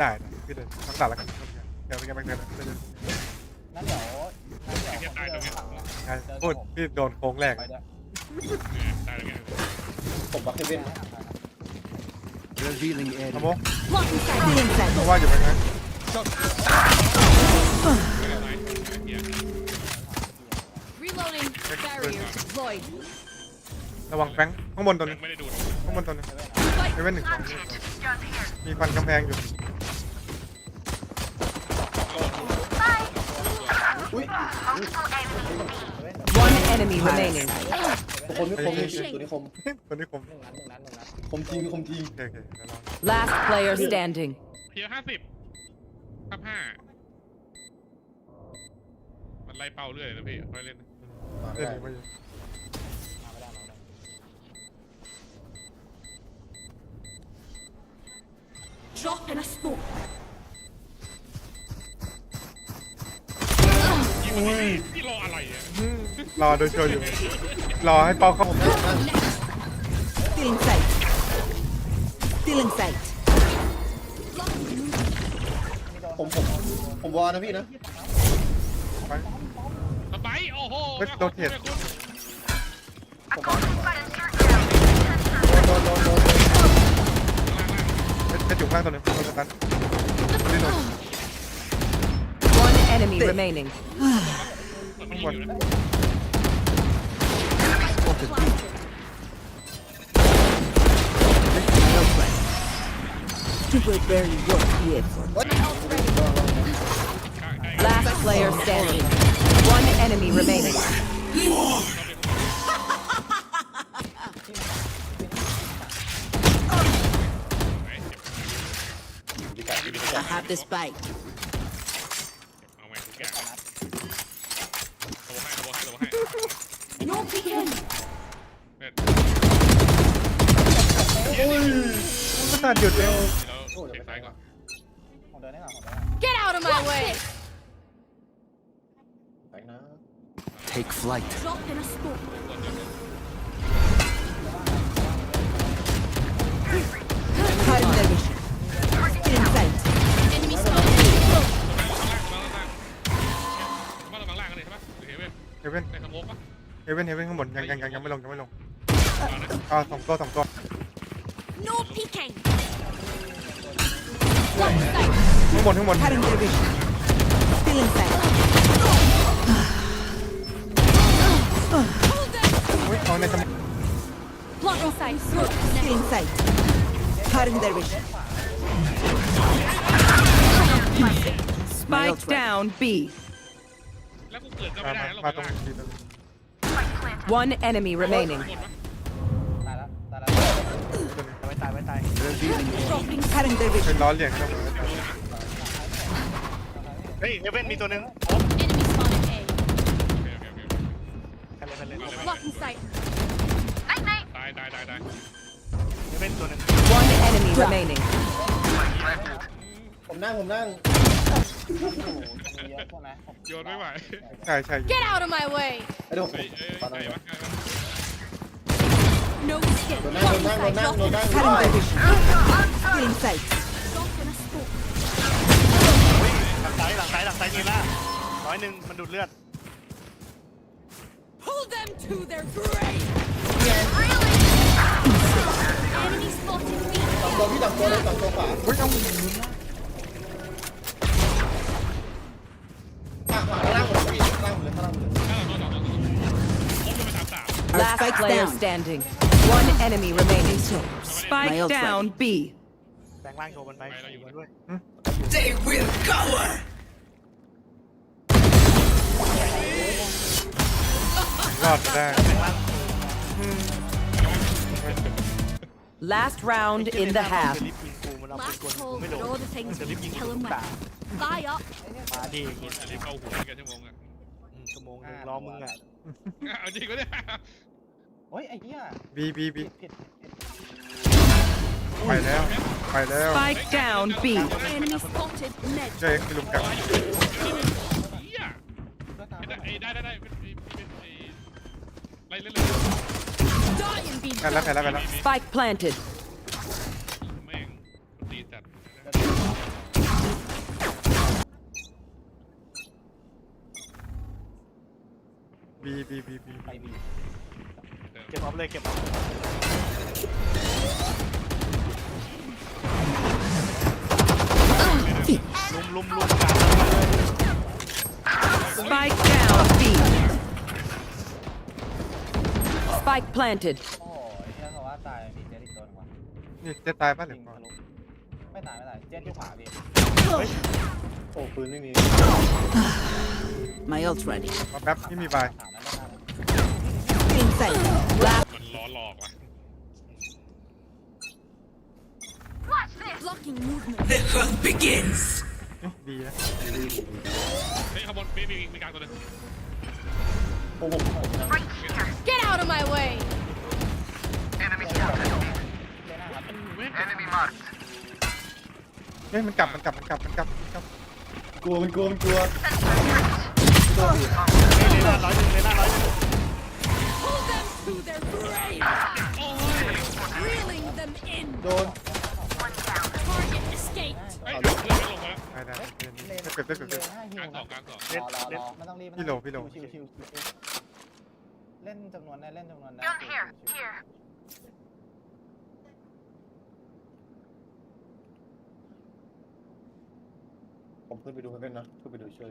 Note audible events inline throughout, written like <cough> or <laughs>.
ได้นะพี่เดินทั้งตัดแล้วกันเดี๋ยวไปกันไปกันไปกันงั้นเดี๋ยวงั้นเดี๋ยวไอ้เหี้ยตายตรงเนี้ยใช่พูดพี่โดนโค้งแรกไปด้วยตายแล้วไงผมบักเฮเว่น Revealing ส area. มอง Blocking sight. Feeling sight. เพราะว่าอยู่ไปไงไม่ได้ตายไอ้เหี้ย Reloading. Barrier deployed. ระวังแฟงข้างบนตัวนึยังงไม่ได้ดูดข้างบนตัวนึง Spike ไม่เป็นหนึ่งสองมีฟันกำแพงอยู่ One enemy remaining. ตัวคนไม่คมตัวนี้คมตัวนี้ผมหนึ่งนัดหนึ่งนัดหนึ่งนัดคมจริงคมจริงโอเคโอเคเดี๋ยวลอง Last player standing. เฮียห้าสิบทับห้ามันไล่เป้าเรื่อยเลยนะพี่ค่อยเล่นนะมาเล่นได้อีกไม่อยู่ มาไม่ได้มาไม่ได้ Drop in a smoke. ยิงมันไม่ดีพี่รออะไรอะรอโดยโชว์อยู่ รอให้เป้าเข้าผม Stealing sight. Stealing sight. ผมผมผมวอลนะพี่นะ ไป สบายโอ้โหเฮ้ยโดนเห็ดคุณผมวอลโดนโดนโดนโดนเพชรอยู่ข้างตัวนึงตัวสตันนี่หนุ่ม One enemy remaining. มันยิงอยู่นะ Last player standing. One enemy remaining. ดีไก่ดีไก่ I have this bite. เอาไว้ทุกอย่างโตให้โตให้โตให้ No peeking. เนี่ยก็ตัดหยุดเร็วเราเตะซ้ายก่อนผมเดินให้ก่อนผมเดินให้ก่อน Get out of my way. ไปนะ Take flight. Drop in a smoke. เฮเว่นเฮเว่นข้างบนยังยังยังยังไม่ลงยังไม่ลงเอานะอ่าสองตัวสองตัว No peeking. Blocking sight. ข้างบนข้างบน Cutting their vision. Stealing sight. Hold them. อุ้ยเอาในสมอง Blocking sight. Stealing sight. Cutting their vision. Spike down B. แล้วกูเกิดก็มาไม่ได้มาแล้วมาเราตไปรงล่างนี้ตรงนี้ One enemy remaining. หมดปะตายแล้วตายแล้วตัวนี้ไว้ตายไว้ตาย Revealing area. Dropping Cutting their เป็ vision. นล้อเหลี่ยงครับผมเฮ้ยเฮเว่นมีตัวหนึง Enemy spotted A. โอเคโอเคโอเคกันเลยกันเลย Blocking sight. ตายตายตายตายเฮเว่นตัวหนึง One enemy remaining. ผมนั่งผมนั่ง โอ้โหมีเยอะใช่ไหมผมโยนไม่ไหวใช่ใช่ Get out of my way. ไอ้เดี๋ยวผมเฮ้ยเอ้ยปาใกล้นั่งปะใกล้ปะ No skin. โดนนั่งโดน Blocking นั่งโด sight. นนั่ง Drop โดน in. นั่ง Cutting their vision. Stealing sight. Drop in a smoke. หลังซ้ายหลังซ้ายหลังซ้ายยืนหน้าร้อยหนึ่งมันดูดเลือด Pull them to their grave. Enemy spotted B. สองตัวพี่สองตัวเลยสองตัวขวาอุ้ยเอาข้าง Last player standing. One enemy remaining. Spike down B. แบงค์ล่างโชว์มันไปอยู่ด้วยรอดได้แบงค์ล่าง Last round in the half. จะรีบยิงกูมันเอาปืน Last กลกู call ไม่ for โดน all the things จะรีบยิง we กู kill him ตา with. Buy up. มาดิจะรีบเข้าหัวกันชั่วโมงอะชั่วโมงหนึงรอมึงอะเอาจริงก็ได้ โอ้ยไอ้เหี้ยบีบีบีผิดผิดผิดไปแล้วไปแล้ว Spike down B. Enemy spotted. Mid. เจ๊ไปลุมกันเฮียก็ตามได้ได้ได้ได้เป็นเป็นไล่เล่นเลย Die and be กันแล้วกันแล้วกันแล้ว Spike planted. แม่งตีจัด บีบีบีบี ไปบี เก็บออ ฟเลยเก็บลุมลุมลุมกลาง Spike down B. Spike planted. โอ้ยเชื่อเขาว่าตายมีเจ็ดอีกตัวหนึงวะนี่จะตายป่ะหรือยิงเปล่าทะลุไม่ตายไม่ตายเจ็ดที่ขวาพี่โอ้ปืนไม่มี My ult ready. มาแป๊บไม่มีบายถามนั้นได้ Inside. Last หลอกว่ะ Blocking movement. เอ๊ะดีนะเฮ้ยข้างบนมีมีมีกลางตัวหนึงโอ้ผมผมนะ Get out of my way. เฮ้ยมันกลับมันกลับมันกลับมันกลับมันกลับกลัวมันกลัวมันกลัว เลน่าร้อยหนึ่งเลน่าร้อย โดน Target escaped. เฮ้ยเล่นไม่ลงมาแล้วได้ได้เดี๋ยวนี้เก็บได้เก็บได้เลนห้าฮิวกลางสองกลางสองรอรอรอไม่ต้องรีบไม่พี่โหลต้องพี่โหลชิวชิวชิวชิวเล่นจำนวนได้เล่นจำนวนได้ชิวชิวผมขึ้นไปดูกันนะขึ้นไปดูช่วย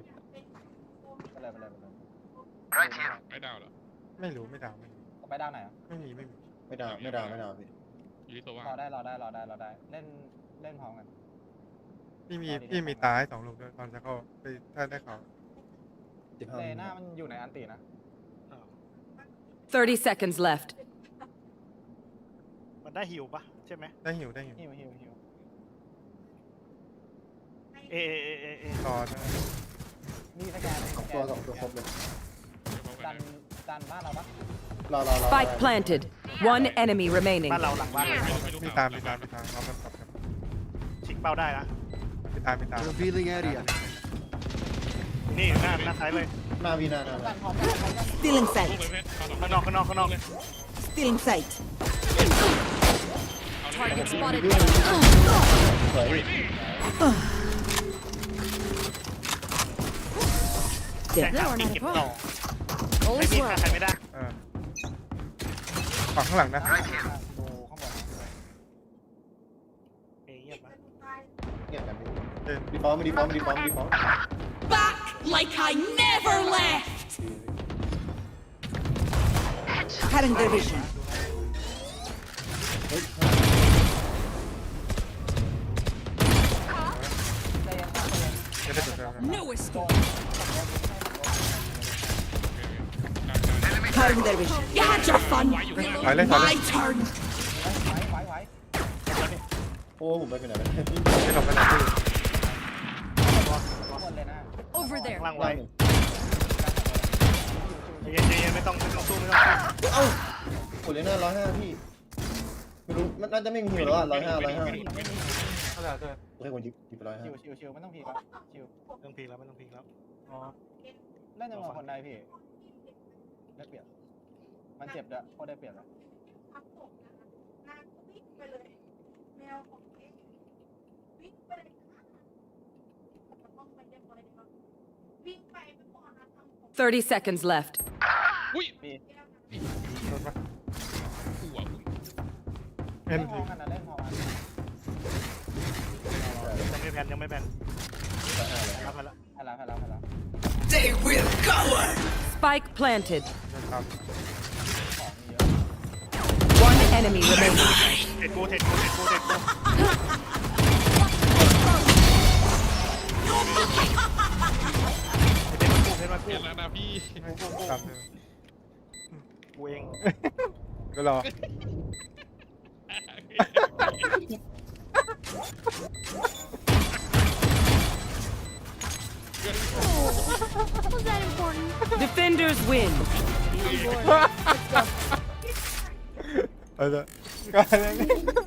ไปเลยไปเลยไปเลยไอ้ดาวเหรอไม่รู้ไม่ดาวไม่รู้เอาไปด้านไหนอะไม่มีไม่มีไม่ดาวไม่ดาวไม่ดาวพี่ อยู่ที่ตัวว่างรอได้รอได้รอได้รอได้ เล่นเล่นพร้อมกัน พี่มีพี่มีตาให้สองลูกด้วยตอนจะเข้าไปถ้าได้เขาสิบห้าเลน่ามันอยู่ในอันตีนะ 30 seconds left. มันได้ฮิวปะใช่ไหมได้หิวได้หิวฮิวฮิวฮิวเอเอเอเอเอต่อได้มีสแกนสองตัวสองตัวครบเลย ดันดันบ้านเราปะรอรอรอ Spike planted. One enemy remaining. บ้านเราหลังบ้านเรามีตามมีตามมีตามเรามันกลับชิงเป้าได้นะมีตามมีตาม Revealing area. นี่หน้าหน้าซ้ายเลยหน้าวีน้าหน้าดันพร้อมกันพร้อมกัน Stealing ลูก sight. เลยเพชรเข้าสองข้างนอกข้างนอกข้างนอกเลย Stealing sight. Target spotted. สวยแข่งขันปีเก็บต่อ All ไม่ is มีใครไม่ได้ ฝั่งข้างหลังนะดูข้างบนเอเงียบนะเงียบกันพี่เอ็นดีฟอร์มดีฟอร์มดีฟอร์มดีฟอร์ม Back like I never left. Cutting their vision. จะได้จบแล้ว No escape. Cutting their vision. You had your fun. ถอยเลยถอยเลย My turn. ไว้ไว้ไว้โอ้ผมไปเป็นไหนไม่ได้ไม่หลบไม่หลบพี่ข้างบนเลยนะ Over there. ข้างล่างล่าไว้งหนึ่งใจเย็นใจเย็นไม่ต้องไม่ต้องสู้ไม่ต้องสู้เอ้าโอ้ยหน้าร้อยห้าพี่ไม่รู้มันน่าจะไม่มีหิวแล้วอะร้อยห้าร้อยห้าไม่มีไม่มีเข้าใจเข้าใจโอเคผมหยิบหยิบไปร้อยห้าชิวชิวชิวไม่ต้องพีครับชิวไม่ต้องพีแล้วไม่ต้องพีแล้วอ๋อเล่นจำนวนคนได้พี่ได้เปรียบ มันเจ็บด้วยโคตรได้เปรียบเลย30 seconds left. อุ้ยพี่โดนปะหัวมึงเอ็นเล่นพร้อมกันนะเล่นพร้อมกันยังไม่แพนยังไม่แพนร้อยห้าเลยรับไปแล้วให้แล้วให้แล้วให้แล้ว Spike planted. โดนตาม ของมีเยอะ One enemy remaining. เทรดกูเทรดกูเทรดกูเทรดกูเพชรมาเปกูลี่ยนแล้วนะพี่ตามเลยกูเองก็รอ Was that important? Defenders win. เอ Hadi. <laughs>